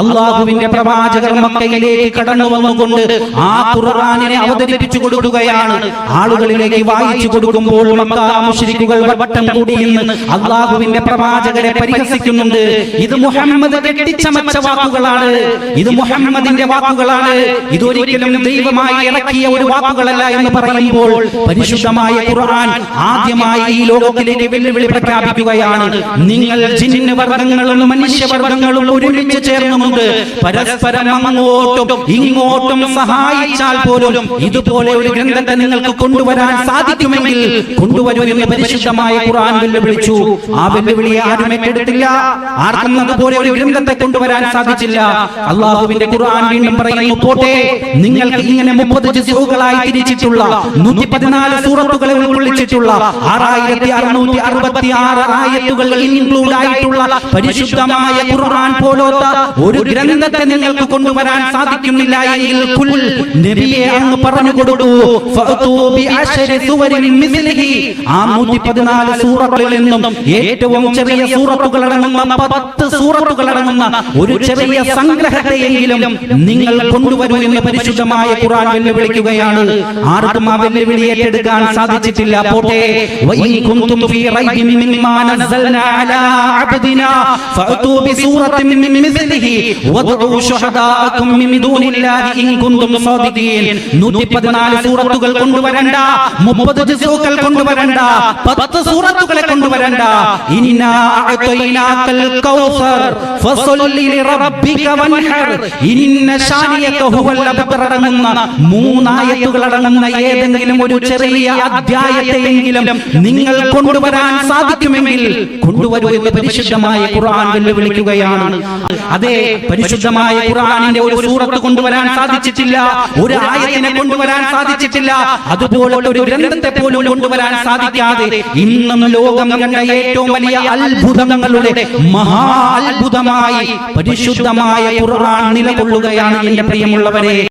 അള്ളാഹുവിന്റെ പ്രവാചകർ മക്കയിലേക്ക് കടന്നു വന്നുകൊണ്ട് ആ ഖുർആനിനെ അവതരിപ്പിച്ചു കൊടുക്കുകയാണ്. ആളുകളിലേക്ക് വായിച്ചു കൊടുക്കുമ്പോൾ മക്ക മുശ്രിക്കുകൾ വട്ടം കൂടി നിന്ന് അള്ളാഹുവിന്റെ പ്രവാചകരെ പരിഹസിക്കുന്നുണ്ട്. ഇത് മുഹമ്മദ് കെട്ടിച്ചമച്ച വാക്കുകളാണ്. ഇത് മുഹമ്മദിന്റെ വാക്കുകളാണ്. ഇതൊരിക്കലും ദൈവമായി ഇറക്കിയ ഒരു വാക്കുകളല്ല എന്ന് പറയുമ്പോൾ പരിശുദ്ധമായ ഖുർആൻ ആദ്യമായി ഈ ലോകത്തിലേക്ക് വെല്ലുവിളി പ്രഖ്യാപിക്കുകയാണ്. നിങ്ങൾ ജിന്ന് വർഗങ്ങളും മനുഷ്യവർഗങ്ങളും ഒരുമിച്ച് ചേർന്നുകൊണ്ട് പരസ്പരം അങ്ങോട്ടും ഇങ്ങോട്ടും സഹായിച്ചാൽ പോലും ഇതുപോലെ ഒരു ഗ്രന്ഥത്തെ നിങ്ങൾക്ക് കൊണ്ടുവരാൻ സാധിക്കുമെങ്കിൽ കൊണ്ടുവരുമെന്ന് പരിശുദ്ധമായ ഖുർആൻ വെല്ലുവിളിച്ചു. ആ വെല്ലുവിളിയെ ആരും ഏറ്റെടുത്തില്ല. ആർക്കും അതുപോലെ ഒരു ഗ്രന്ഥത്തെ കൊണ്ടുവരാൻ സാധിച്ചില്ല. അള്ളാഹുവിന്റെ ഖുർആൻ വീണ്ടും പറയുന്നു പോട്ടെ നിങ്ങൾക്ക് ഇങ്ങനെ മുപ്പത് ജിസുകളായി തിരിച്ചിട്ടുള്ള നൂറ്റി പതിനാല് സൂറത്തുകളെ ഉൾക്കൊള്ളിച്ചിട്ടുള്ള ആറായിരത്തി അറുന്നൂറ്റി അറുപത്തി ആറ് ആയത്തുകൾ ഇൻക്ലൂഡ് ആയിട്ടുള്ള പരിശുദ്ധമായ ഖുർആൻ പോലോത്ത ഒരു ഗ്രന്ഥത്തെ നിങ്ങൾക്ക് കൊണ്ടുവരാൻ സാധിക്കുന്നില്ല എങ്കിൽ കുൽ നബിയെ അങ്ങ് പറഞ്ഞു കൊടുക്കൂ. സുവരിൻ മിസ്ലിഹി. 114 സൂറത്തുകളിൽ നിന്നും ഏറ്റവും ചെറിയ സൂറത്തുകൾ അടങ്ങുന്ന പത്ത് സൂറത്തുകൾ അടങ്ങുന്ന ഒരു ചെറിയ സംഗ്രഹത്തെയെങ്കിലും നിങ്ങൾ കൊണ്ടുവരൂ എന്ന് പരിശുദ്ധമായ ഖുർആൻ വിളിക്കുകയാണ് ആർക്കും ആ വെല്ലുവിളി ഏറ്റെടുക്കാൻ സാധിച്ചിട്ടില്ല. പോട്ടെ. വഇൻ കുന്തും ഫീ റൈബിൻ വദ്ഉ ശുഹദാഅക്കും മിൻ ദൂനില്ലാഹി ഇൻ കുന്തും സാദിഖീൻ. 114 സൂറത്തുകൾ കൊണ്ടുവരണ്ട 30 ജിസുകൾ കൊണ്ടുവരണ്ട 10 സൂറത്തുകളെ കൊണ്ടുവരണ്ട. കൗസർ ഫസല്ലി ലിറബ്ബിക വൻഹർ. ഇന്ന ഏതെങ്കിലും ഒരു ചെറിയ അധ്യായത്തെങ്കിലും നിങ്ങൾ കൊണ്ടുവരാൻ സാധിക്കുമെങ്കിൽ കൊണ്ടുവരൂ എന്ന് പരിശുദ്ധമായ ഖുർആൻ വെല്ലുവിളിക്കുകയാണ്. അതെ പരിശുദ്ധമായ ഖുർആനിന്റെ ഒരു സൂറത്ത് കൊണ്ടുവരാൻ സാധിച്ചിട്ടില്ല. ഒരു ആയത്തിനെ കൊണ്ടുവരാൻ സാധിച്ചിട്ടില്ല. അതുപോലെ ഒരു ഗ്രന്ഥത്തെ പോലും കൊണ്ടുവരാൻ സാധിക്കാതെ ഇന്നും ലോകം കണ്ട ഏറ്റവും വലിയ അത്ഭുതങ്ങളുടെ മഹാ അത്ഭുതമായി പരിശുദ്ധമായ ഖുർആൻ നിലകൊള്ളുകയാണ് എന്റെ പ്രിയമുള്ളവരെ.